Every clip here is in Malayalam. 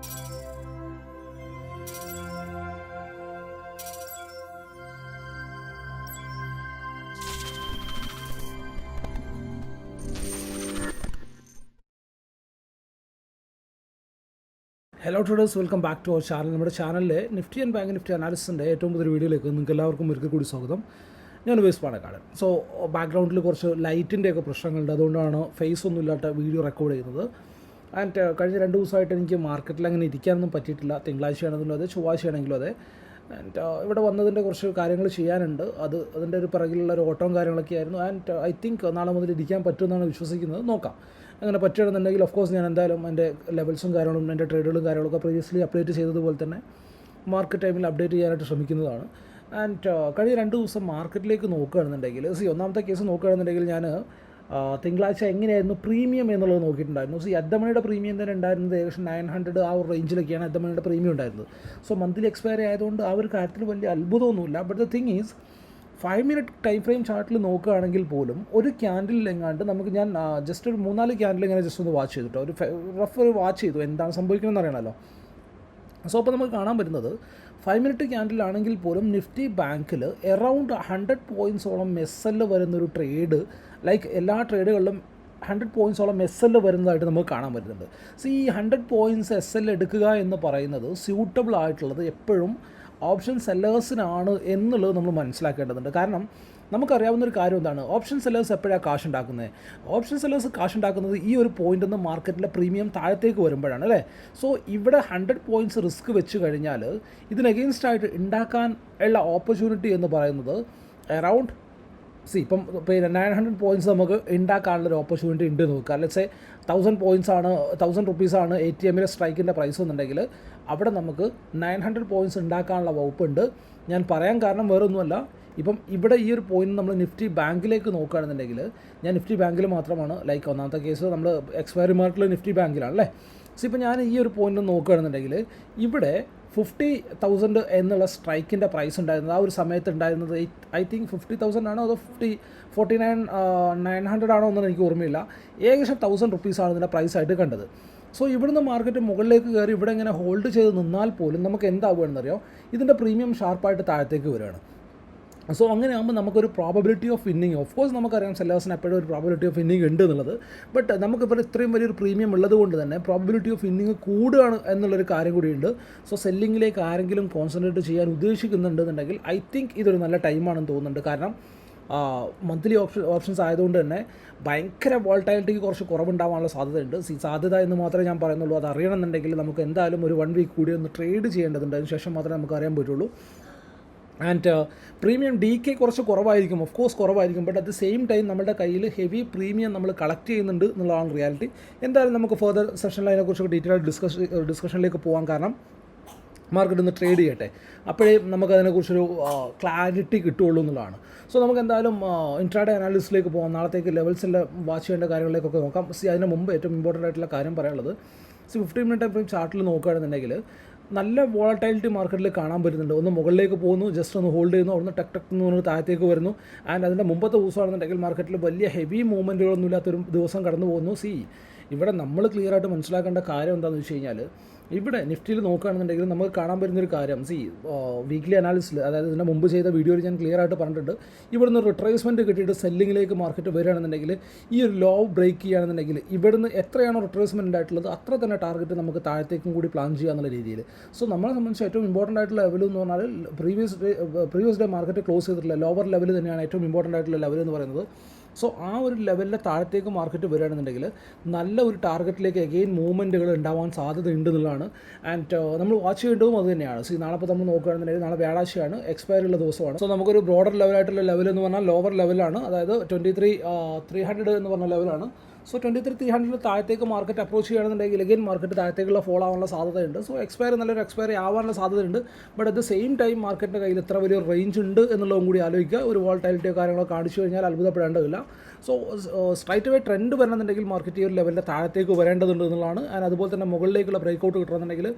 Hello traders welcome back to our channel നമ്മുടെ ചാനലിലെ നിഫ്റ്റി ആൻഡ് ബാങ്ക് നിഫ്റ്റി അനാലിസിന്റെ ഏറ്റവും പുതിയ വീഡിയോയിലേക്ക് നിങ്ങൾക്ക് എല്ലാവർക്കും ഒരിക്കൽ കൂടി സ്വാഗതം. ഞാൻ ഉപയോഗിച്ച് പാണക്കാട് സോ ബാക്ക്ഗ്രൗണ്ടിൽ കുറച്ച് ലൈറ്റിന്റെയൊക്കെ പ്രശ്നങ്ങളുണ്ട്. അതുകൊണ്ടാണ് ഫേസ് ഒന്നും ഇല്ലാത്ത വീഡിയോ റെക്കോർഡ് ചെയ്യുന്നത്. ആൻഡ് കഴിഞ്ഞ രണ്ട് ദിവസമായിട്ട് എനിക്ക് മാർക്കറ്റിൽ അങ്ങനെ ഇരിക്കാനൊന്നും പറ്റിയിട്ടില്ല. തിങ്കളാഴ്ചയാണെങ്കിലും അതെ ചൊവ്വാഴ്ചയാണെങ്കിലും അതെ. ആൻഡ് ഇവിടെ വന്നതിന്റെ കുറച്ച് കാര്യങ്ങൾ ചെയ്യാനുണ്ട്. അത് അതിന്റെ ഒരു പിറകിലുള്ള ഒരു ഓട്ടവും കാര്യങ്ങളൊക്കെ ആയിരുന്നു. ആൻഡ് ഐ തിങ്ക് നാളെ മുതൽ ഇരിക്കാൻ പറ്റുമെന്നാണ് വിശ്വസിക്കുന്നത്. നോക്കാം. അങ്ങനെ പറ്റുകയാണെന്നുണ്ടെങ്കിൽ ഓഫ് കോഴ്സ് ഞാൻ എന്തായാലും എന്റെ ലെവൽസും കാര്യങ്ങളും എന്റെ ട്രേഡുകളും കാര്യങ്ങളൊക്കെ പ്രീവിയസ്ലി അപ്ഡേറ്റ് ചെയ്തതുപോലെ തന്നെ മാർക്കറ്റ് ടൈമിൽ അപ്ഡേറ്റ് ചെയ്യാനായിട്ട് ശ്രമിക്കുന്നതാണ്. ആൻഡ് കഴിഞ്ഞ രണ്ട് ദിവസം മാർക്കറ്റിലേക്ക് നോക്കുകയാണെന്നുണ്ടെങ്കിൽ സി ഒന്നാമത്തെ കേസ് നോക്കുകയാണെന്നുണ്ടെങ്കിൽ ഞാൻ തിങ്കളാഴ്ച എങ്ങനെയായിരുന്നു പ്രീമിയം എന്നുള്ളത് നോക്കിയിട്ടുണ്ടായിരുന്നു. സി അദ്ദമണിയുടെ പ്രീമിയം തന്നെ ഉണ്ടായിരുന്നത് ഏകദേശം നയൻ ഹൺഡ്രഡ് ആ ഒരു റേഞ്ചിലൊക്കെയാണ് അദ്ദമണിയുടെ പ്രീമിയം ഉണ്ടായിരുന്നത്. സോ മന്ത്ലി എക്സ്പയറി ആയതുകൊണ്ട് ആ ഒരു കാര്യത്തിൽ വലിയ അത്ഭുതമൊന്നുമില്ല. But the thing is five minute time frame ചാർട്ടിൽ നോക്കുകയാണെങ്കിൽ പോലും ഒരു ക്യാൻഡിൽ എങ്ങാണ്ട് നമുക്ക് ഞാൻ ജസ്റ്റ് ഒരു മൂന്നാൽ ക്യാൻഡിൽ ഇങ്ങനെ ജസ്റ്റ് ഒന്ന് വാച്ച് ചെയ്തിട്ടോ. ഒരു റഫ് ഒരു വാച്ച് ചെയ്തു. എന്താണ് സംഭവിക്കുന്നതെന്ന് അറിയണമല്ലോ. സോ അപ്പോൾ നമുക്ക് കാണാൻ പറ്റുന്നത് ഫൈവ് മിനിറ്റ് ക്യാൻഡിലാണെങ്കിൽ പോലും നിഫ്റ്റി ബാങ്കിൽ എറൗണ്ട് ഹൺഡ്രഡ് പോയിന്റ്സോളം എസ് എൽ വരുന്നൊരു ട്രേഡ് ലൈക്ക് എല്ലാ ട്രേഡുകളിലും ഹൺഡ്രഡ് പോയിൻസോളം എസ് എൽ വരുന്നതായിട്ട് നമുക്ക് കാണാൻ പറ്റുന്നുണ്ട്. സോ ഈ ഹൺഡ്രഡ് പോയിന്റ്സ് എസ് എൽ എടുക്കുക എന്ന് പറയുന്നത് സ്യൂട്ടബിൾ ആയിട്ടുള്ളത് എപ്പോഴും ഓപ്ഷൻ സെല്ലേഴ്സിനാണ് എന്നുള്ളത് നമ്മൾ മനസ്സിലാക്കേണ്ടതുണ്ട്. കാരണം നമുക്കറിയാവുന്ന ഒരു കാര്യം എന്താണ്? ഓപ്ഷൻ സെല്ലേഴ്സ് എപ്പോഴാണ് കാശ് ഉണ്ടാക്കുന്നത് ഓപ്ഷൻ സെല്ലേഴ്സ് കാശ് ഉണ്ടാക്കുന്നത് ഈ ഒരു പോയിന്റ് നിന്ന് മാർക്കറ്റിലെ പ്രീമിയം താഴത്തേക്ക് വരുമ്പോഴാണ് അല്ലേ? സോ ഇവിടെ ഹൺഡ്രഡ് പോയിന്റ്സ് റിസ്ക് വെച്ച് കഴിഞ്ഞാൽ ഇതിന് അഗെയിൻസ്റ്റ് ആയിട്ട് ഉണ്ടാക്കാൻ ഉള്ള ഓപ്പർച്യൂണിറ്റി എന്ന് പറയുന്നത് അറൗണ്ട് സി ഇപ്പം പിന്നെ നയൻ ഹൺഡ്രഡ് പോയിന്റ്സ് നമുക്ക് ഉണ്ടാക്കാനുള്ളൊരു ഓപ്പർച്യൂണിറ്റി ഉണ്ട് നോക്കുക. ലെറ്റ്സ് തൗസൻഡ് പോയിന്റ്സ് ആണ് തൗസൻഡ് റുപ്പീസാണ് എ ടി എമ്മിലെ സ്ട്രൈക്കിന്റെ പ്രൈസ് എന്നുണ്ടെങ്കിൽ അവിടെ നമുക്ക് നയൻ ഹൺഡ്രഡ് പോയിന്റ്സ് ഉണ്ടാക്കാനുള്ള വകുപ്പുണ്ട്. ഞാൻ പറയാൻ കാരണം വേറൊന്നുമല്ല. ഇപ്പം ഇവിടെ ഈ ഒരു പോയിന്റ് നമ്മൾ നിഫ്റ്റി ബാങ്കിലേക്ക് നോക്കുകയാണെന്നുണ്ടെങ്കിൽ ഞാൻ നിഫ്റ്റി ബാങ്കിൽ മാത്രമാണ് ലൈക്ക് ഒന്നാമത്തെ കേസ് നമ്മൾ എക്സ്പയറി മാർക്കിൽ നിഫ്റ്റി ബാങ്കിലാണ് അല്ലേ? സോ ഇപ്പോൾ ഞാൻ ഈ ഒരു പോയിന്റ് നോക്കുകയാണെന്നുണ്ടെങ്കിൽ ഇവിടെ ഫിഫ്റ്റി തൗസൻഡ് എന്നുള്ള സ്ട്രൈക്കിന്റെ പ്രൈസ് ഉണ്ടായിരുന്നത്. ആ ഒരു സമയത്ത് ഉണ്ടായിരുന്നത് ഐ തിങ്ക് ഫിഫ്റ്റി തൗസൻഡ് ആണോ അതോ fifty forty nine nine hundred ആണോ എന്നൊന്നും എനിക്ക് ഓർമ്മയില്ല. ഏകദേശം തൗസൻഡ് റുപ്പീസാണ് ഇതിന്റെ പ്രൈസ് ആയിട്ട് കണ്ടത്. സോ ഇവിടുന്ന് മാർക്കറ്റ് മുകളിലേക്ക് കയറി ഇവിടെ ഇങ്ങനെ ഹോൾഡ് ചെയ്ത് നിന്നാൽ പോലും നമുക്ക് എന്താവുകയെന്നറിയോ ഇതിന്റെ പ്രീമിയം ഷാർപ്പായിട്ട് താഴത്തേക്ക് വരികയാണ്. സോ അങ്ങനെ ആകുമ്പോൾ നമുക്കൊരു probability of winning of course നമുക്കറിയാം സെല്ലേഴ്സിന് എപ്പോഴും ഒരു പ്രോബിലിറ്റി ഓഫ് വിന്നിങ് ഉണ്ട് എന്നുള്ളത് ബട്ട് നമുക്കിപ്പോൾ ഇത്രയും വലിയൊരു പ്രീമിയം ഉള്ളത് കൊണ്ട് തന്നെ പ്രോബിലിറ്റി ഓഫ് വിന്നിങ് കൂടുകയാണ് എന്നുള്ളൊരു കാര്യം കൂടിയുണ്ട്. സോ സെല്ലിങ്ങിലേക്ക് ആരെങ്കിലും കോൺസെൻട്രേറ്റ് ചെയ്യാൻ ഉദ്ദേശിക്കുന്നുണ്ടെന്നുണ്ടെങ്കിൽ ഐ തിങ്ക് ഇതൊരു നല്ല ടൈമാണെന്ന് തോന്നുന്നുണ്ട്. കാരണം മന്ത്ലി ഓപ്ഷൻ ഓപ്ഷൻസ് ആയതുകൊണ്ട് തന്നെ ഭയങ്കര വോൾട്ടാലിറ്റിക്ക് കുറച്ച് കുറവുണ്ടാവാനുള്ള സാധ്യതയുണ്ട്. സാധ്യത എന്ന് മാത്രമേ ഞാൻ പറയുന്നുള്ളൂ. അത് അറിയണമെന്നുണ്ടെങ്കിൽ നമുക്ക് എന്തായാലും ഒരു വൺ വീക്ക് കൂടി ഒന്ന് ട്രേഡ് ചെയ്യേണ്ടതുണ്ട്. അതിന് ശേഷം മാത്രമേ നമുക്ക് അറിയാൻ പറ്റുള്ളൂ. ആൻഡ് പ്രീമിയം ഡി കെ കുറച്ച് കുറവായിരിക്കും. ഓഫ് കോഴ്സ് കുറവായിരിക്കും. But at the same time നമ്മുടെ കയ്യിൽ ഹെവി പ്രീമിയം നമ്മൾ കളക്ട് ചെയ്യുന്നുണ്ട് എന്നുള്ളതാണ് റിയാലിറ്റി എന്തായാലും നമുക്ക് ഫർദർ സെഷനിൽ അതിനെക്കുറിച്ച് ഡീറ്റെയിൽ ആയിട്ട് ഡിസ്കസ് ഡിസ്കഷനിലേക്ക് പോകാൻ കാരണം മാർക്കറ്റ് ഒന്ന് ട്രേഡ് ചെയ്യട്ടെ. അപ്പോഴേ നമുക്ക് അതിനെക്കുറിച്ചൊരു ക്ലാരിറ്റി കിട്ടുള്ളൂ എന്നുള്ളതാണ്. സോ നമുക്ക് എന്തായാലും ഇൻട്രാഡേ അനാലിസിലേക്ക് പോകാം നാളത്തേക്ക് ലെവൽസിന്റെ വാച്ച് ചെയ്യേണ്ട കാര്യങ്ങളിലേക്കൊക്കെ നോക്കാം. സി അതിന് മുമ്പ് ഏറ്റവും ഇമ്പോർട്ടന്റ് ആയിട്ടുള്ള കാര്യം പറയാനുള്ളത് see fifteen minute time frame ചാർട്ടിൽ നോക്കുകയാണെന്നുണ്ടെങ്കിൽ നല്ല വോളറ്റൈലിറ്റി മാർക്കറ്റിൽ കാണാൻ പറ്റുന്നുണ്ട്. ഒന്ന് മുകളിലേക്ക് പോകുന്നു ജസ്റ്റ് ഒന്ന് ഹോൾഡ് ചെയ്യുന്നു അവിടുന്ന് ടക് ടക് എന്ന് പറഞ്ഞ് താഴത്തേക്ക് വരുന്നു. ആൻഡ് അതിന്റെ മുമ്പത്തെ ദിവസമാണെന്നുണ്ടെങ്കിൽ മാർക്കറ്റിൽ വലിയ ഹെവി മൂവ്മെന്റുകളൊന്നും ഇല്ലാത്തൊരു ദിവസം കടന്നു പോകുന്നു സി ഇവിടെ നമ്മൾ ക്ലിയർ ആയിട്ട് മനസ്സിലാക്കേണ്ട കാര്യം എന്താണെന്ന് വെച്ച് കഴിഞ്ഞാൽ ഇവിടെ നിഫ്റ്റിയിൽ നോക്കുകയാണെന്നുണ്ടെങ്കിൽ നമുക്ക് കാണാൻ പറ്റുന്നൊരു കാര്യം. സി വീക്ക്ലി അനാലിസിൽ അതായത് ഇതിന്റെ മുമ്പ് ചെയ്ത വീഡിയോയിൽ ഞാൻ ക്ലിയർ ആയിട്ട് പറഞ്ഞിട്ടുണ്ട്. ഇവിടുന്ന് റിട്രേസ്മെന്റ് കിട്ടിയിട്ട് സെല്ലിങ്ങിലേക്ക് മാർക്കറ്റ് വരികയാണെന്നുണ്ടെങ്കിൽ ഈ ഒരു ലോ ബ്രേക്ക് ചെയ്യുകയാണെന്നുണ്ടെങ്കിൽ ഇവിടുന്ന് എത്രയാണ് റിട്രേസ്മെന്റ് ഉണ്ടായിട്ടുള്ളത് അത്ര തന്നെ ടാർഗറ്റ് നമുക്ക് താഴത്തേക്കും കൂടി പ്ലാൻ ചെയ്യുക എന്നുള്ള രീതിയിൽ. സോ നമ്മളെ സംബന്ധിച്ച് ഏറ്റവും ഇമ്പോർട്ടന്റ് ആയിട്ടുള്ള ലെവൽ എന്ന് പറഞ്ഞാൽ previous day previous day market close ചെയ്തിട്ടുള്ള ലോവർ ലെവൽ തന്നെയാണ് ഏറ്റവും ഇമ്പോർട്ടന്റ് ആയിട്ടുള്ള ലെവൽ എന്ന് പറയുന്നത്. സോ ആ ഒരു ലെവലിലെ താഴത്തേക്ക് മാർക്കറ്റ് വരികയാണെന്നുണ്ടെങ്കിൽ നല്ല ഒരു ടാർഗറ്റിലേക്ക് അഗെയിൻ മൂവ്മെന്റുകൾ ഉണ്ടാവാൻ സാധ്യത ഉണ്ട് എന്നുള്ളതാണ് ആൻഡ് നമ്മൾ വാച്ച് ചെയ്യേണ്ടതും അത് തന്നെയാണ്. സി നാളെ ഇപ്പോൾ നമ്മൾ നോക്കുകയാണെന്നുണ്ടെങ്കിൽ നാളെ വ്യാഴാഴ്ചയാണ് എക്സ്പയർ ഉള്ള ദിവസമാണ്. സോ നമുക്കൊരു ബ്രോഡർ ലെവലായിട്ടുള്ള ലെവൽ എന്ന് പറഞ്ഞാൽ ലോവർ ലെവലാണ് അതായത് ട്വന്റി ത്രീ ത്രീ ഹൺഡ്രഡ് എന്ന് പറഞ്ഞ ലെവലാണ് so twenty three three hundred താഴത്തേക്ക് മാർക്കറ്റ് അപ്രോച്ച് ചെയ്യുകയാണെന്നുണ്ടെങ്കിൽ അഗെയിൻ മാർക്കറ്റ് താഴത്തേക്കുള്ള ഫോൾ ആവാനുള്ള സാധ്യതയുണ്ട്. സോ എക്സ്പയർ നല്ലൊരു എക്സ്പയർ ആവാനുള്ള സാധ്യതയുണ്ട്. But at the same time മാർക്കറ്റിന്റെ കയ്യിൽ എത്ര വലിയ റേഞ്ച് ഉണ്ട് എന്നുള്ളതും കൂടി ആലോചിക്കുക. ഒരു വോൾട്ടാലിറ്റിയോ കാര്യങ്ങളോ കാണിച്ചു കഴിഞ്ഞാൽ അത്ഭുതപ്പെടേണ്ടതില്ല. സോ സ്ട്രൈറ്റ് വേ ട്രെൻഡ് വരണമെന്നുണ്ടെങ്കിൽ മാർക്കറ്റ് ഈ ഒരു ലെവലിന്റെ താഴത്തേക്ക് വരേണ്ടതുണ്ട് എന്നുള്ളതാണ്. ആൻഡ് അതുപോലെ തന്നെ മുകളിലേക്കുള്ള ബ്രേക്ക് ഔട്ട് കിട്ടണമെന്നുണ്ടെങ്കിൽ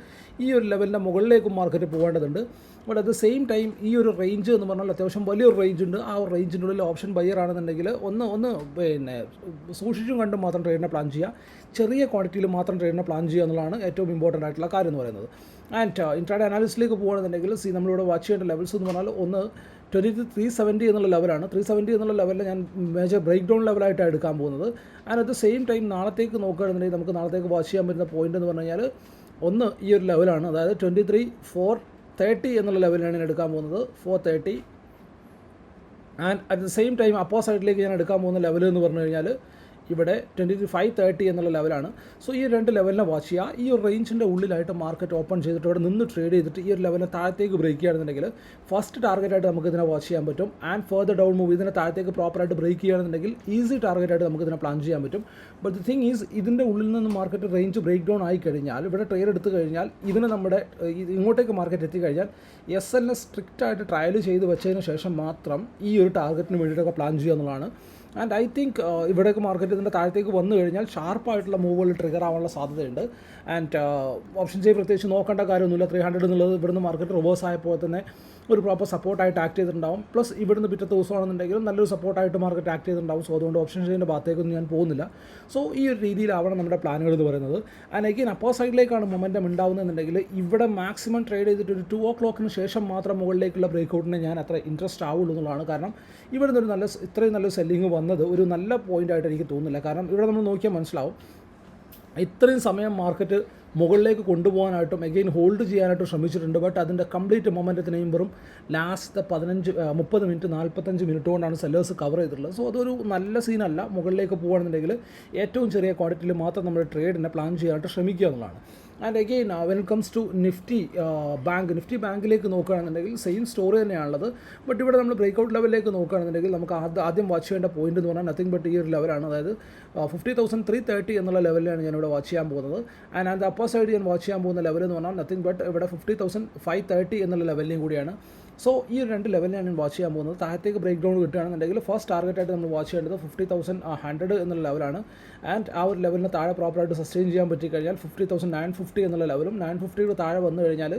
ഈ ഒരു ലെവലിന്റെ മുകളിലേക്കും മാർക്കറ്റ് പോകേണ്ടതുണ്ട്. But at the same time ഈ ഒരു റേഞ്ച് എന്ന് പറഞ്ഞാൽ അത്യാവശ്യം വലിയൊരു റേഞ്ച് ഉണ്ട്. ആ ഒരു റേഞ്ചിന്റെ ഉള്ളിൽ ഓപ്ഷൻ ബയർ ആണെന്നുണ്ടെങ്കിൽ ഒന്ന് ഒന്ന് പിന്നെ സൂക്ഷിച്ചും കണ്ടും മാത്രം ട്രേഡിനെ പ്ലാൻ ചെയ്യുക. ചെറിയ ക്വാണ്ടിറ്റിയിൽ മാത്രം ട്രേഡിനെ പ്ലാൻ ചെയ്യുക എന്നുള്ളതാണ് ഏറ്റവും ഇമ്പോർട്ടന്റ് ആയിട്ടുള്ള കാര്യം എന്ന് പറയുന്നത്. ആൻഡ് ഇൻട്രാഡ് അനാലിസിലേക്ക് പോകുകയാണെന്നുണ്ടെങ്കിൽ സി നമ്മളിവിടെ വാച്ച് ചെയ്യേണ്ട ലെവൽസ് എന്ന് പറഞ്ഞാൽ ഒന്ന് ട്വന്റി ത്രീ സെവന്റി എന്നുള്ള ലെവലാണ്. ത്രീ സെവന്റി എന്നുള്ള ലെവലിൽ ഞാൻ മേജർ ബ്രേക്ക് ഡൗൺ ലെവലായിട്ടാണ് എടുക്കാൻ പോകുന്നത്. And at the same time നാളത്തേക്ക് നോക്കുകയാണെന്നുണ്ടെങ്കിൽ നമുക്ക് നാളത്തേക്ക് വാച്ച് ചെയ്യാൻ പറ്റുന്ന പോയിന്റ് എന്ന് പറഞ്ഞു കഴിഞ്ഞാൽ ഒന്ന് ഈ ഒരു ലെവലാണ് അതായത് ട്വന്റി ത്രീ ഫോർ തേർട്ടി എന്നുള്ള ലെവലിലാണ് ഞാൻ എടുക്കാൻ പോകുന്നത്. Four thirty and at the same time അപ്പോ സൈഡിലേക്ക് ഞാൻ എടുക്കാൻ പോകുന്ന ലെവൽ എന്ന് പറഞ്ഞു കഴിഞ്ഞാൽ ഇവിടെ ട്വന്റി ത്രീ ഫൈവ് തേർട്ടി എന്നുള്ള ലെവലാണ് സോ ഈ രണ്ട് ലെവലിനെ വാച്ച് ചെയ്യുക. ഈ ഒരു റേഞ്ചിന്റെ ഉള്ളിലായിട്ട് മാർക്കറ്റ് ഓപ്പൺ ചെയ്തിട്ട് ഇവിടെ നിന്ന് ട്രേഡ് ചെയ്തിട്ട് ഈ ഒരു ലെവലിനെ താഴത്തേക്ക് ബ്രേക്ക് ചെയ്യുകയാണെന്നുണ്ടെങ്കിൽ ഫസ്റ്റ് ടാർഗറ്റായിട്ട് നമുക്ക് ഇതിനെ വാച്ച് ചെയ്യാൻ പറ്റും. ആൻഡ് ഫർദർ ഡൗൺ മൂവ് ഇതിനെ താഴത്തേക്ക് പ്രോപ്പറായിട്ട് ബ്രേക്ക് ചെയ്യുകയാണെന്നുണ്ടെങ്കിൽ ഈസി ടാർഗറ്റായിട്ട് നമുക്ക് ഇതിനെ പ്ലാൻ ചെയ്യാൻ പറ്റും. ബട്ട് ദി തിങ് ഈസ് ഇതിന്റെ ഉള്ളിൽ നിന്ന് മാർക്കറ്റ് റേഞ്ച് ബ്രേക്ക് ഡൗൺ ആയി കഴിഞ്ഞാൽ ഇവിടെ ട്രേഡ് എടുത്തു കഴിഞ്ഞാൽ ഇതിന് നമ്മുടെ ഇങ്ങോട്ടേക്ക് മാർക്കറ്റ് എത്തിക്കഴിഞ്ഞാൽ എസ് എൽ എസ് സ്ട്രിക്റ്റായിട്ട് ട്രയൽ ചെയ്ത് വെച്ചതിന് ശേഷം മാത്രം ഈ ഒരു ടാർഗറ്റിന് വേണ്ടിയിട്ടൊക്കെ പ്ലാൻ ചെയ്യുക എന്നുള്ളതാണ്. ആൻഡ് ഐ തിങ്ക് ഇവിടേക്ക് മാർക്കറ്റ് ഇതിന്റെ താഴത്തേക്ക് വന്നു കഴിഞ്ഞാൽ ഷാർപ്പായിട്ടുള്ള മൂവുകൾ ട്രിഗർ ആവാനുള്ള സാധ്യതയുണ്ട്. ആൻഡ് ഓപ്ഷൻ ചെയ്ത് പ്രത്യേകിച്ച് നോക്കേണ്ട കാര്യമൊന്നുമില്ല. ത്രീ ഹൺഡ്രഡ് എന്നുള്ളത് ഇവിടുന്ന് മാർക്കറ്റ് റിവേഴ്സ് ആയപ്പോൾ തന്നെ ഒരു പ്രോപ്പർ സപ്പോർട്ടായിട്ട് ആക്ട് ചെയ്തിട്ടുണ്ടാവും. പ്ലസ് ഇവിടുന്ന് പിറ്റത്തെ ദിവസമാണെന്നുണ്ടെങ്കിലും നല്ലൊരു സപ്പോർട്ടായിട്ട് മാർക്കറ്റ് ആക്ട് ചെയ്തിട്ടുണ്ടാവും. സോ അതുകൊണ്ട് ഓപ്ഷൻ ചെയ്തിന്റെ ഭാഗത്തേക്കൊന്നും ഞാൻ പോകുന്നില്ല. സോ ഈ ഒരു രീതിയിലാവണം നമ്മുടെ പ്ലാനുകൾ എന്ന് പറയുന്നത്. ആൻഡ് അഗെയിൻ അപ്പോ സൈഡിലേക്കാണ് മൊമെന്റം ഉണ്ടാവുന്നതെന്നുണ്ടെങ്കിൽ ഇവിടെ മാക്സിമം ട്രേഡ് ചെയ്തിട്ട് ഒരു ടു ഓ ക്ലോക്കിന് ശേഷം മാത്രം മുകളിലേക്കുള്ള ബ്രേക്ക് ഔട്ടിന് ഞാൻ അത്ര ഇൻട്രസ്റ്റ് ആവുള്ളൂ എന്നുള്ളതാണ് കാരണം ഇവിടുന്ന് ഒരു നല്ല ഇത്രയും നല്ല സെല്ലിങ് വന്നത് ഒരു നല്ല പോയിന്റ് ആയിട്ട് എനിക്ക് തോന്നുന്നില്ല. കാരണം ഇവിടെ നമ്മൾ നോക്കിയാൽ മനസ്സിലാവും. ഇത്രയും സമയം മാർക്കറ്റ് മുകളിലേക്ക് കൊണ്ടുപോകാനായിട്ടും എഗെയിൻ ഹോൾഡ് ചെയ്യാനായിട്ടും ശ്രമിച്ചിട്ടുണ്ട്. ബട്ട് അതിന്റെ കംപ്ലീറ്റ് മൊമെന്റത്തിനെയും വെറും ലാസ്റ്റ് പതിനഞ്ച് മുപ്പത് മിനിറ്റ് നാൽപ്പത്തഞ്ച് മിനിറ്റ് കൊണ്ടാണ് സെല്ലേഴ്സ് കവർ ചെയ്തിട്ടുള്ളത്. സോ അതൊരു നല്ല സീനല്ല മുകളിലേക്ക് പോകുകയാണെന്നുണ്ടെങ്കിൽ ഏറ്റവും ചെറിയ ക്വാണ്ടിറ്റിയിൽ മാത്രം നമ്മൾ ട്രേഡിനെ പ്ലാൻ ചെയ്യാനായിട്ട് ശ്രമിക്കുക എന്നുള്ളതാണ്. And again when it comes to Nifty bank Nifty ബാങ്കിലേക്ക് നോക്കുകയാണെന്നുണ്ടെങ്കിൽ സെയിം സ്റ്റോറി തന്നെയാണുള്ളത്. ബട്ട് ഇവിടെ നമ്മൾ ബ്രേക്ക് ഔട്ട് ലെവലിലേക്ക് നോക്കുകയാണെന്നുണ്ടെങ്കിൽ നമുക്ക് ആദ്യം ആദ്യം വാച്ച് ചെയ്യേണ്ട പോയിന്റ് എന്ന് പറഞ്ഞാൽ നത്തിങ് ബട്ട് ഈ ഒരു ലെവലാണ് അതായത് ഫിഫ്റ്റി തൗസൻഡ് ത്രീ തേർട്ടി എന്നുള്ള ലെവലിലാണ് ഞാനിവിടെ വാച്ച് ചെയ്യാൻ പോകുന്നത്. ആൻഡ് ആൻഡ് അപ്പർ സൈഡ് ഞാൻ വാച്ച് ചെയ്യാൻ പോകുന്ന ലെവൽ എന്ന് പറഞ്ഞാൽ നത്തിങ് ബട്ട് ഇവിടെ ഫിഫ്റ്റി തൗസൻഡ് ഫൈവ് തേർട്ടി എന്നുള്ള ലെവലിലും കൂടിയാണ്. സോ ഈ ഒരു രണ്ട് ലെവലിലാണ് ഞാൻ വാച്ച് ചെയ്യാൻ പോകുന്നത്. താഴത്തേക്ക് ബ്രേക്ക് ഡൗൺ കിട്ടുകയാണെന്നുണ്ടെങ്കിൽ ഫസ്റ്റ് ടാർഗറ്റായിട്ട് നമ്മൾ വാച്ച് ചെയ്യേണ്ടത് ഫിഫ്റ്റി തൗസൻഡ് ഹൺഡ്രഡ് എന്നുള്ള ലെവലാണ് ആൻഡ് ആ ഒരു ലെവലിന് താഴെ പ്രോപ്പറായിട്ട് സസ്റ്റെയിൻ ചെയ്യാൻ പറ്റി കഴിഞ്ഞാൽ ഫിഫ്റ്റി തൗസൻഡ് നയൻ ഫിഫ്റ്റി എന്നുള്ള ലെവലും നയൻ ഫിഫ്റ്റിയുടെ താഴെ വന്നു കഴിഞ്ഞാൽ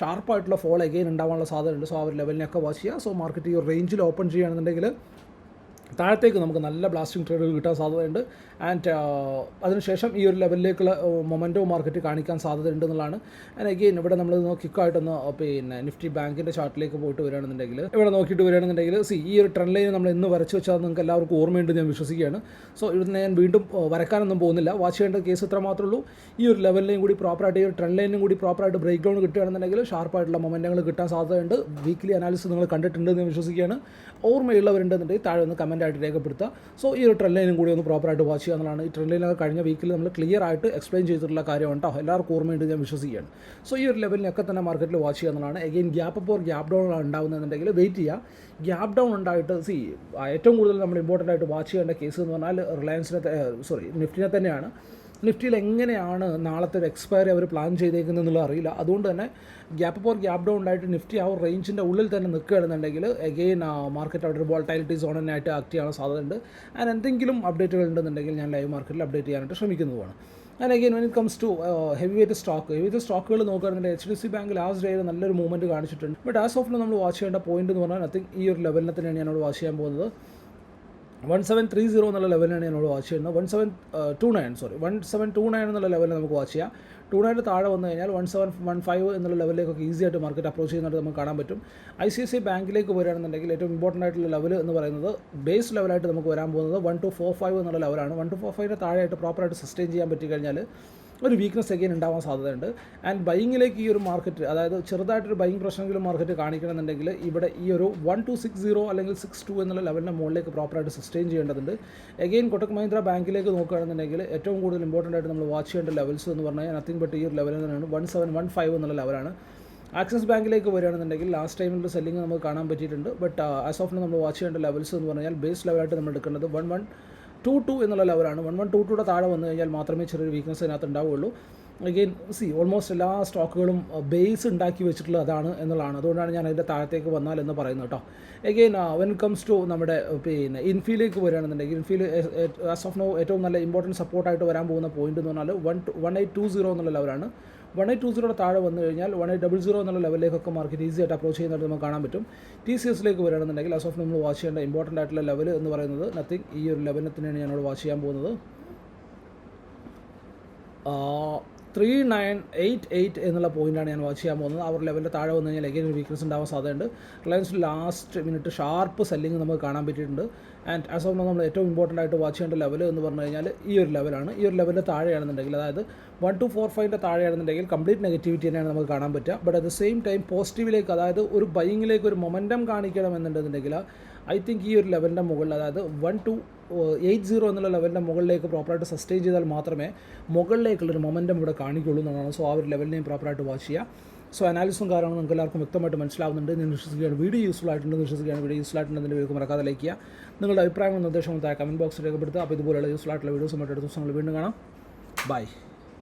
ഷാർപ്പായിട്ടുള്ള ഫോൾ എഗെയിൻ ഉണ്ടാവാനുള്ള സാധ്യതയുണ്ട്. സോ ആ ഒരു ലെവലിനൊക്കെ വാച്ച് ചെയ്യുക. സോ മാർക്കറ്റ് ഈ റേഞ്ചിൽ ഓപ്പൺ ചെയ്യുകയാണെന്നുണ്ടെങ്കിൽ താഴത്തേക്ക് നമുക്ക് നല്ല ബ്ലാസ്റ്റിംഗ് ട്രേഡുകൾ കിട്ടാൻ സാധ്യതയുണ്ട്. ആൻഡ് അതിനുശേഷം ഈ ഒരു ലെവലിലേക്കുള്ള മൊമെന്റോ മാർക്കറ്റ് കാണിക്കാൻ സാധ്യതയുണ്ട് എന്നുള്ളതാണ് ആൻഡ് അഗെയിൻ ഇവിടെ നമ്മൾ കിക്കായിട്ടൊന്ന് പിന്നെ നിഫ്റ്റി ബാങ്കിന്റെ ചാർട്ടിലേക്ക് പോയിട്ട് വരികയാണെന്നുണ്ടെങ്കിൽ ഇവിടെ നോക്കിയിട്ട് വരികയാണെന്നുണ്ടെങ്കിൽ സി ഈ ഒരു ട്രെൻഡ് ലൈൻ നമ്മൾ ഇന്ന് വരച്ച് വെച്ചാൽ നിങ്ങൾക്ക് എല്ലാവർക്കും ഓർമ്മയുണ്ട് ഞാൻ വിശ്വസിക്കുകയാണ്. സോ ഇവിടുന്ന് ഞാൻ വീണ്ടും വരക്കാനൊന്നും പോകുന്നില്ല. വാച്ച് ചെയ്യേണ്ട കേസ് ഇത്ര മാത്രമേ ഉള്ളൂ. ഈ ഒരു ലെവലിനെയും കൂടി പ്രോപ്പറായിട്ട് ഈ ഒരു ട്രെൻഡ് ലൈനും കൂടി പ്രോപ്പറായിട്ട് ബ്രേക്ക് ഡൗൺ കിട്ടുകയാണെന്നുണ്ടെങ്കിൽ ഷാർപ്പായിട്ടുള്ള മൊമെന്റങ്ങൾ കിട്ടാൻ സാധ്യതയുണ്ട്. വീക്ക്ലി അനാലിസിസ് നിങ്ങൾ കണ്ടിട്ടുണ്ട് എന്ന് വിശ്വസിക്കുകയാണ്. ഓർമ്മയുള്ളവരുണ്ടെന്നുണ്ടെങ്കിൽ താഴെ ഒന്ന് കമന്റ് ആയിട്ട് രേഖപ്പെടുത്തുക. സോ ഈ ഒരു ട്രെൻഡ് ലൈനും കൂടി ഒന്ന് പ്രോപ്പറായിട്ട് വാച്ച് ചെയ്യുക എന്നുള്ളതാണ്. ഈ ട്രെൻഡ് ലൈനൊക്കെ കഴിഞ്ഞ വീക്കിൽ നമ്മൾ ക്ലിയർ ആയിട്ട് എക്സ്പ്ലെയിൻ ചെയ്തിട്ടുള്ള കാര്യം ഉണ്ടോ എല്ലാവർക്കും ഓർമ്മയുണ്ട് ഞാൻ വിശ്വസിക്കുകയാണ്. സോ ഈ ഒരു ലെവലിനൊക്കെ തന്നെ മാർക്കറ്റിൽ വാച്ച് ചെയ്യുക എന്നുള്ളതാണ്. എഗെയിൻ ഗ്യാപ്പ് അപ്പോൾ ഗ്യാപ്പ് ഡൗൺ ഉണ്ടാകുന്നതെന്നുണ്ടെങ്കിൽ വെയിറ്റ് ചെയ്യുക. ഗ്യാപ്പ് ഡൗൺ ഉണ്ടായിട്ട് സി ഏറ്റവും കൂടുതൽ നമ്മൾ ഇമ്പോർട്ടന്റ് ആയിട്ട് വാച്ച് ചെയ്യേണ്ട കേസ് എന്ന് പറഞ്ഞാൽ റിലയൻസിനെ സോറി നിഫ്റ്റിനെ തന്നെയാണ്. നിഫ്റ്റിയിൽ എങ്ങനെയാണ് നാളത്തെ ഒരു എക്സ്പയറി അവർ പ്ലാൻ ചെയ്തേക്കുന്നത് എന്നുള്ളത് അറിയില്ല. അതുകൊണ്ട് തന്നെ ഗ്യാപ്പ് പോർ ഗ്യാപ്പ് ഡൗൺ ആയിട്ട് നിഫ്റ്റി ആ ഒരു റേഞ്ചിന്റെ ഉള്ളിൽ തന്നെ നിൽക്കുകയാണെന്നുണ്ടെങ്കിൽ എഗെയിൻ മാർക്കറ്റ് അവിടെ ഒരു വോൾട്ടാലിറ്റി ആയിട്ട് ആക്ട് ചെയ്യാനുള്ള സാധ്യതയുണ്ട്. ആൻഡ് എന്തെങ്കിലും അപ്ഡേറ്റുകൾ ഉണ്ടെന്നുണ്ടെങ്കിൽ ഞാൻ ലൈവ് മാർക്കറ്റിൽ അപ്ഡേറ്റ് ചെയ്യാനായിട്ട് ശ്രമിക്കുന്നതുമാണ്. And again when it comes to heavy weight stock heavy weight സ്റ്റോക്കുകൾ നോക്കുകയാണെന്നുണ്ടെങ്കിൽ H D C bank last ഡേയിൽ നല്ലൊരു മൂവ്മെന്റ് കാണിച്ചിട്ടുണ്ട്. ബട്ട് ആസ് ഓഫ് നമ്മൾ വാച്ച് ചെയ്യേണ്ട പോയിന്റ് എന്ന് പറഞ്ഞാൽ ഐ ഈ ഒരു ലെവലിനെ തന്നെയാണ് ഞാനോട് വാച്ച് ചെയ്യാൻ പോകുന്നത്. വൺ സെവൻ ത്രീ സീറോ എന്നുള്ള ലെവലിനാണ് ഞാനോട് വാച്ച് ചെയ്യുന്നത്. One seven two nine sorry one seven two nine എന്നുള്ള ലെവലിൽ നമുക്ക് വാച്ച് ചെയ്യാം. ടു നയൻ താഴെ വന്നു കഴിഞ്ഞാൽ വൺ സെവൻ വൺ ഫൈവ് എന്നുള്ള ലെവലിലേക്കൊക്കെ ഈസി ആയിട്ട് മാർക്കറ്റ് അപ്രോച്ച് ചെയ്യുന്നതായിട്ട് നമുക്ക് കാണാൻ പറ്റും. ഐ സി സി ബാങ്കിലേക്ക് വരികയാണെന്നുണ്ടെങ്കിൽ ഏറ്റവും ഇമ്പോർട്ടന്റ് ആയിട്ടുള്ള ലെവൽ എന്ന് പറയുന്നത് ബേസ് ലെവലായിട്ട് നമുക്ക് വരാൻ പോകുന്നത് വൺ ടു ഫോർ ഫൈവ് എന്നുള്ള ലെവലാണ് വൺ ടു ഫോർ ഫൈവിന്റെ താഴെയായിട്ട് പ്രോപ്പറായിട്ട് സസ്റ്റെയിൻ ചെയ്യാൻ പറ്റി കഴിഞ്ഞാൽ ഒരു വീക്ക്നെസ് അഗെയിൻ ഉണ്ടാവാൻ സാധ്യതയുണ്ട്. ആൻഡ് ബൈങ്ങിലേക്ക് ഈ ഒരു മാർക്കറ്റ് അതായത് ചെറുതായിട്ടൊരു ബൈങ് പ്രശ്നമെങ്കിലും മാർക്കറ്റ് കാണിക്കണമെന്നുണ്ടെങ്കിൽ ഇവിടെ ഈ ഒരു വൺ ടു സിക്സ് സീറോ അല്ലെങ്കിൽ സിക്സ് ടു എന്നുള്ള ലെവലിന്റെ മുകളിലേക്ക് പ്രോപ്പറായിട്ട് സസ്റ്റെയിൻ ചെയ്യേണ്ടതുണ്ട്. എഗെയിൻ കൊട്ടക് മഹീന്ദ്ര ബാങ്കിലേക്ക് നോക്കുകയാണെന്നുണ്ടെങ്കിൽ ഏറ്റവും കൂടുതൽ ഇമ്പോർട്ടന്റ് ആയിട്ട് നമ്മൾ വാച്ച് ചെയ്യേണ്ട ലെവൽസ് എന്ന് പറഞ്ഞാൽ നത്തിങ് ബട്ട് ഈ ഒരു ലെവലിൽ തന്നെയാണ്. വൺ സെവൻ വൺ ഫൈവ് എന്നുള്ള ലെവലാണ് ആക്സിസ് ബാങ്കിലേക്ക് വരികയാണെന്നുണ്ടെങ്കിൽ ലാസ്റ്റ് ടൈമിന്റെ സെല്ലിംഗ് നമുക്ക് കാണാൻ പറ്റിയിട്ടുണ്ട്. ബട്ട് ആസ് ഓഫ് നമ്മൾ വാച്ച് ചെയ്യേണ്ട ലെവൽസ് എന്ന് പറഞ്ഞാൽ ബേസ് ലെവലായിട്ട് നമ്മൾ എടുക്കേണ്ടത് വൺ വൺ ടു ടു എന്നുള്ള ലെവലാണ് വൺ വൺ ടു ടുയുടെ താഴെ വന്നു കഴിഞ്ഞാൽ മാത്രമേ ചെറിയൊരു വീക്ക്നസ് അതിനകത്ത് ഉണ്ടാവുകയുള്ളൂ. അഗെയിൻ സി ഓൾമോസ്റ്റ് എല്ലാ സ്റ്റോക്കുകളും ബേസ് ഉണ്ടാക്കി വെച്ചിട്ടുള്ള അതാണ് എന്നുള്ളതാണ്. അതുകൊണ്ടാണ് ഞാൻ അതിന്റെ താഴത്തേക്ക് വന്നാൽ എന്ന് പറയുന്നത് കേട്ടോ. അഗെയിൻ വെൻ കംസ് ടു നമ്മുടെ പിന്നെ ഇൻഫീലേക്ക് വരികയാണെന്നുണ്ടെങ്കിൽ ഇൻഫീൽ ആസ് ഓഫ് നോ ഏറ്റവും നല്ല ഇമ്പോർട്ടന്റ് സപ്പോർട്ടായിട്ട് വരാൻ പോകുന്ന പോയിന്റ് എന്ന് പറഞ്ഞാൽ one one eight two zero എന്നുള്ള ലെവലാണ് വൺ എയ്റ്റ് ടു സീറോയുടെ താഴെ വന്നു കഴിഞ്ഞാൽ വൺ എയ്റ്റ് ഡബിൾ സീറോ എന്നുള്ള ലെവലിലേക്കൊക്കെ മാർക്കറ്റ് ഈസി ആയിട്ട് അപ്രോച്ച് ചെയ്യുന്നതായിട്ട് നമുക്ക് കാണാൻ പറ്റും. ടി സി എസിലേക്ക് വരികയാണെന്നുണ്ടെങ്കിൽ ആസ് ഓഫ് നമ്മൾ വാച്ച് ചെയ്യേണ്ട ഇമ്പോർട്ടന്റ് ആയിട്ടുള്ള ലെവൽ എന്ന് പറയുന്നത് നത്തിങ് ഈ ഒരു ലെവലിനെ തന്നെയാണ് ഞാനോട് വാച്ച് ചെയ്യാൻ പോകുന്നത്. ത്രീ നയൻ എയ്റ്റ് എയ്റ്റ് എന്നുള്ള പോയിന്റാണ് ഞാൻ വാച്ച് ചെയ്യാൻ പോകുന്നത്. അവർ ലെവലിൽ താഴെ വന്നു കഴിഞ്ഞാൽ എഗൈൻ വീക്ക്നസ് ഉണ്ടാവാൻ സാധ്യതയുണ്ട്. Reliance last minute sharp selling നമുക്ക് കാണാൻ പറ്റിയിട്ടുണ്ട്. ആൻഡ് ആസ് ഓഫ് നമ്മൾ ഏറ്റവും ഇമ്പോർട്ടന്റ് ആയിട്ട് വാച്ച് ചെയ്യേണ്ട ലെവൽ എന്ന് പറഞ്ഞു കഴിഞ്ഞാൽ ഈ ഒരു ലെവലാണ് ഈ ഒരു ലെവലിന്റെ താഴെയാണെന്നുണ്ടെങ്കിൽ അതായത് വൺ ടു ഫോർ ഫൈവിന്റെ താഴെയാണെന്നുണ്ടെങ്കിൽ കംപ്ലീറ്റ് നെഗറ്റിവിറ്റി തന്നെയാണ് നമുക്ക് കാണാൻ പറ്റുക. But at the same time പോസിറ്റീവിലേക്ക് അതായത് ഒരു ബൈങ്ങിലേക്ക് ഒരു മൊമെന്റം കാണിക്കണം എന്നുണ്ടെന്നുണ്ടെങ്കിൽ ഐ തിങ്ക് ഈ ഒരു ലെവലിന്റെ മുകളിൽ അതായത് വൺ ടു എയ്റ്റ് സീറോ എന്നുള്ള ലെവലിന്റെ മുകളിലേക്ക് പ്രോപ്പറായിട്ട് സസ്റ്റെയിൻ ചെയ്താൽ മാത്രമേ മുകളിലേക്കുള്ളൊരു മൊമെന്റം ഇവിടെ കാണിക്കുള്ളൂ എന്നുള്ളതാണ്. സോ ആ ഒരു ലെവലിനെയും പ്രോപ്പറായിട്ട് വാച്ച് ചെയ്യുക. സോ അനാലിസും കാര്യങ്ങളും നിങ്ങൾക്ക് എല്ലാവർക്കും വ്യക്തമായിട്ട് മനസ്സിലാവുന്നുണ്ട്. ഞാൻ വിശ്വസിക്കുകയാണ് വീഡിയോ യൂസ്ഫുൾ ആയിട്ടുണ്ടെന്ന് വിശ്വസിക്കുകയാണ്. വീഡിയോ യൂസ്ഫുൾ ആയിട്ടുണ്ടെന്ന് വീഡിയോ മറക്കാതെ ലൈക്ക് ചെയ്യുക. നിങ്ങളുടെ അഭിപ്രായങ്ങളും നിർദ്ദേശങ്ങളും താഴെ കമന്റ് ബോക്സിൽ രേഖപ്പെടുത്തുക. അപ്പോൾ ഇതുപോലെയുള്ള യൂസ്ഫുൾ ആയിട്ടുള്ള വീഡിയോസുമായിട്ട് അടുത്ത ദിവസങ്ങൾ വീണ്ടും കാണാം. ബൈ